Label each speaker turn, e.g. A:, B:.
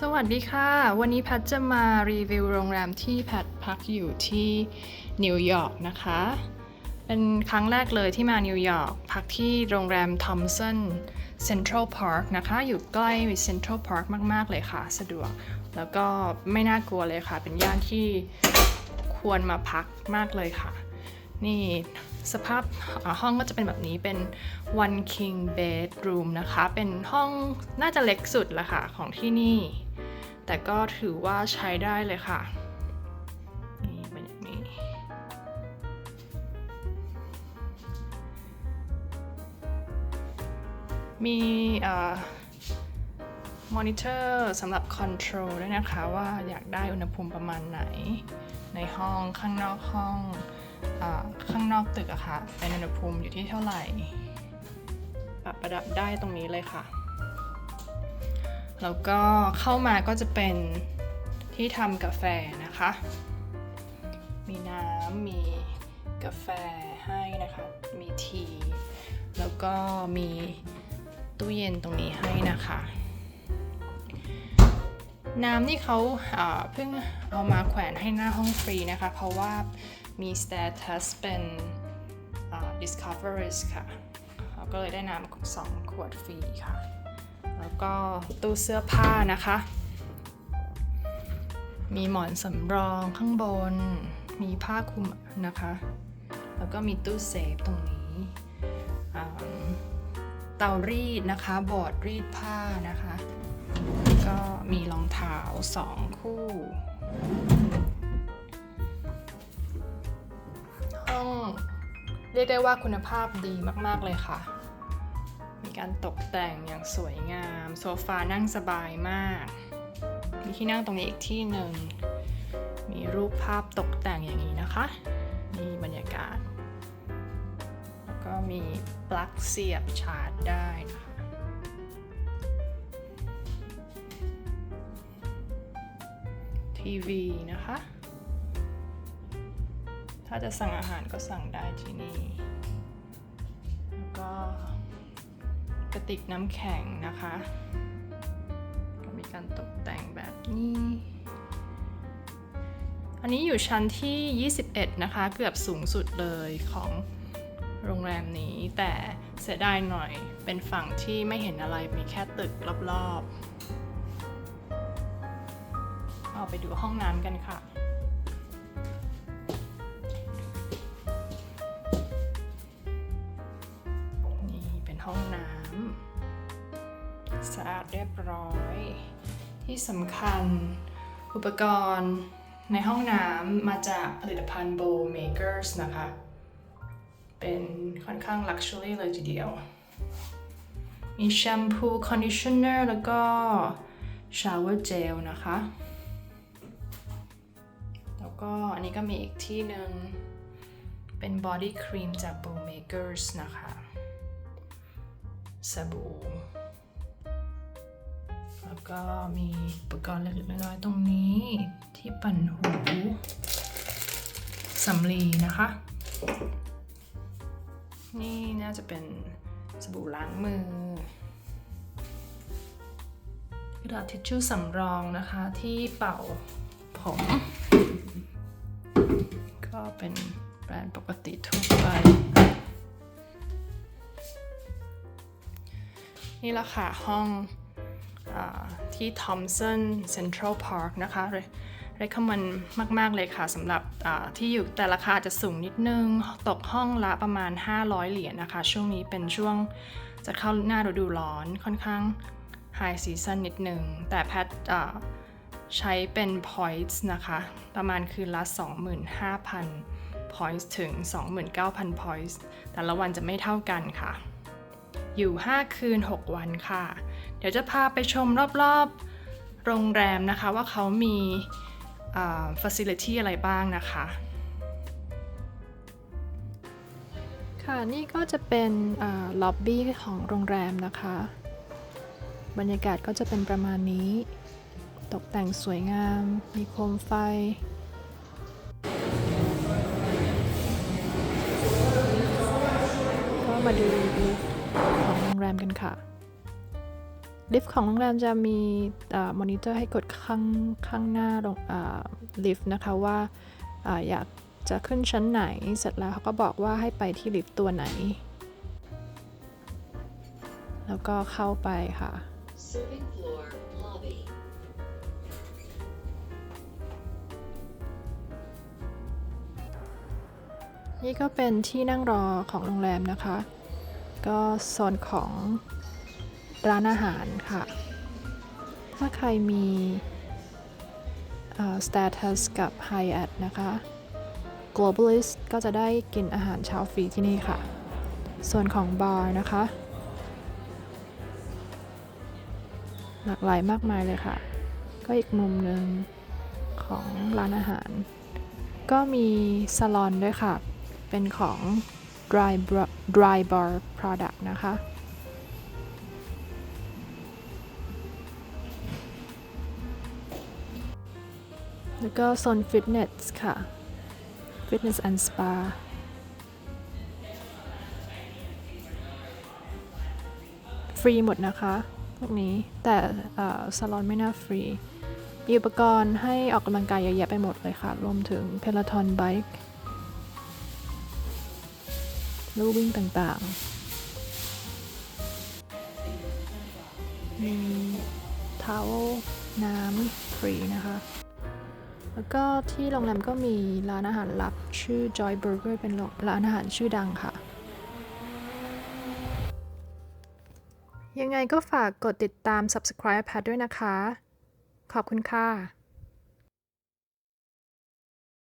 A: สวัสดีค่ะ วันนี้แพทจะมารีวิวโรงแรมที่แพทพักอยู่ที่นิวยอร์กนะคะ เป็นครั้งแรกเลยที่มานิวยอร์กพักที่โรงแรมทอมสันเซ็นทรัลพาร์คนะคะ อยู่ใกล้เซ็นทรัลพาร์คมาก ๆ เลยค่ะ สะดวก แล้วก็ไม่น่ากลัวเลยค่ะ เป็นย่านที่ควรมาพักมากเลยค่ะ นี่สภาพห้องก็จะเป็นแบบนี้เป็น one king bedroom นะคะ เป็นห้องน่าจะเล็กสุดละค่ะของที่นี่ แต่ก็ถือว่าใช้ได้เลยค่ะ นี่เป็นอย่างนี้ มีมอนิเตอร์สำหรับคอนโทรลด้วยนะคะ ว่าอยากได้อุณหภูมิประมาณไหน ในห้องข้างนอกห้อง ข้างนอกตึกอะค่ะเป็นอุณหภูมิอยู่ที่เท่าไหร่ปรับประดับได้ตรงนี้เลยค่ะ แล้วก็เข้ามาก็จะเป็นที่ทำกาแฟนะคะ มีน้ำ มีกาแฟให้นะคะ มีที แล้วก็มีตู้เย็นตรงนี้ให้นะคะ น้ำนี่เขาอ่าเพิ่งเอามาแขวนให้หน้าห้องฟรีนะคะ เพราะว่า มี status เป็น discoveries ค่ะเราก็เลยได้น้ำสองขวดฟรีค่ะ แล้วก็ตู้เสื้อผ้านะคะ มีหมอนสำรองข้างบน มีผ้าคลุมนะคะ แล้วก็มีตู้เซฟตรงนี้เตารีดนะคะบอร์ดรีดผ้านะคะ ก็มีรองเท้าสองคู่ ห้องเรียกได้ว่าคุณภาพดีมาก ๆ เลยค่ะ มีการตกแต่งอย่างสวยงาม โซฟานั่งสบายมาก มีที่นั่งตรงนี้อีกที่หนึ่ง มีรูปภาพตกแต่งอย่างนี้นะคะนี่บรรยากาศ แล้วก็มีปลั๊กเสียบชาร์จได้นะคะทีวีนะคะาจะสั่งอาหารก็สั่งได้ที่นี่ แล้วก็กระติกน้ำแข็งนะคะ ก็มีการตกแต่งแบบนี้ อันนี้อยู่ชั้นที่ 21 นะคะ เกือบสูงสุดเลยของโรงแรมนี้แต่เสียดายหน่อยเป็นฝั่งที่ไม่เห็นอะไรมีแค่ตึกรอบๆ เอาไปดูห้องน้ำกันค่ะาดเรียบร้อย ที่สำคัญอุปกรณ์ในห้องน้ำมาจากผลิตภัณฑ์ Bow Makers นะคะ เป็นค่อนข้าง Luxury เลยทีเดียว มีแชมพูคอนดิชเนอร์แล้วก็ชาวเวอร์เจลนะคะ แล้วก็อันนี้ก็มีอีกที่หนึ่งเป็นบอดี้ครีมจาก Bow Makers นะคะสบู่ ก็มีอุปกรณ์เล็กๆน้อยๆตรงนี้ ที่ปั่นหูสำลีนะคะ นี่น่าจะเป็นสบู่ล้างมือกระดาษทิชชู่สำรองนะคะที่เป่าผม ก็เป็นแบรนด์ปกติทั่วไป นี่ละค่ะห้อง ที่ Thompson Central Park นะคะ recommend มาก ๆ เลยค่ะสำหรับที่อยู่แต่ราคาจะสูงนิดนึง ตกห้องละประมาณ 500 เหรียญนะคะ ช่วงนี้เป็นช่วงจะเข้าหน้าฤดูร้อนค่อนข้าง High Season นิดนึง แต่แพทใช้เป็น points นะคะ ประมาณคืนละ 25,000 points ถึง 29,000 points แต่ละวันจะไม่เท่ากันค่ะ อยู่ 5 คืน 6 วันค่ะ ดี๋ยวจะพาไปชมรอบๆ โรงแรมนะคะว่าเขามีอ่า facility อะไรบ้างนะคะ ค่ะนี่ก็จะเป็นล็อบบี้ของโรงแรมนะคะ บรรยากาศก็จะเป็นประมาณนี้ ตกแต่งสวยงาม มีโคมไฟก็มาดูของโรงแรมกันค่ะ ลิฟต์ของโรงแรมจะมีมอนิเตอร์ให้กดข้างข้างหน้าลงลิฟต์นะคะว่าอาอยากจะขึ้นชั้นไหน เสร็จแล้วเขาก็บอกว่าให้ไปที่ลิฟต์ตัวไหน แล้วก็เข้าไปค่ะ
B: Second floor lobby.
A: นี่ก็เป็นที่นั่งรอของโรงแรมนะคะ ก็โซนของ ร้านอาหารค่ะ ถ้าใครมีเอ่อ status กับ Hyatt นะคะ Globalist ก็จะได้กินอาหารเช้าฟรีที่นี่ค่ะ ส่วนของบาร์นะคะ หลากหลายมากมายเลยค่ะ ก็อีกมุมหนึ่งของร้านอาหาร ก็มีซาลอนด้วยค่ะ เป็นของ dry bar, dry bar product นะคะ แล้วก็โซนฟิตเนสค่ะ Fitness and Spa ฟรีหมดนะคะพวกนี้แต่ซาลอนไม่น่าฟรี มีอุปกรณ์ให้ออกกำลังกายเยอะแยะไปหมดเลยค่ะ รวมถึง Peloton Bike ลู่วิ่งต่างๆมีเท้าน้ำฟรีนะคะ แล้วก็ที่โรงแรมก็มีร้านอาหารลับชื่อ Joy Burger เป็นร้านอาหารชื่อดังค่ะ ยังไงก็ฝากกดติดตาม subscribe แพทด้วยนะคะ ขอบคุณค่ะ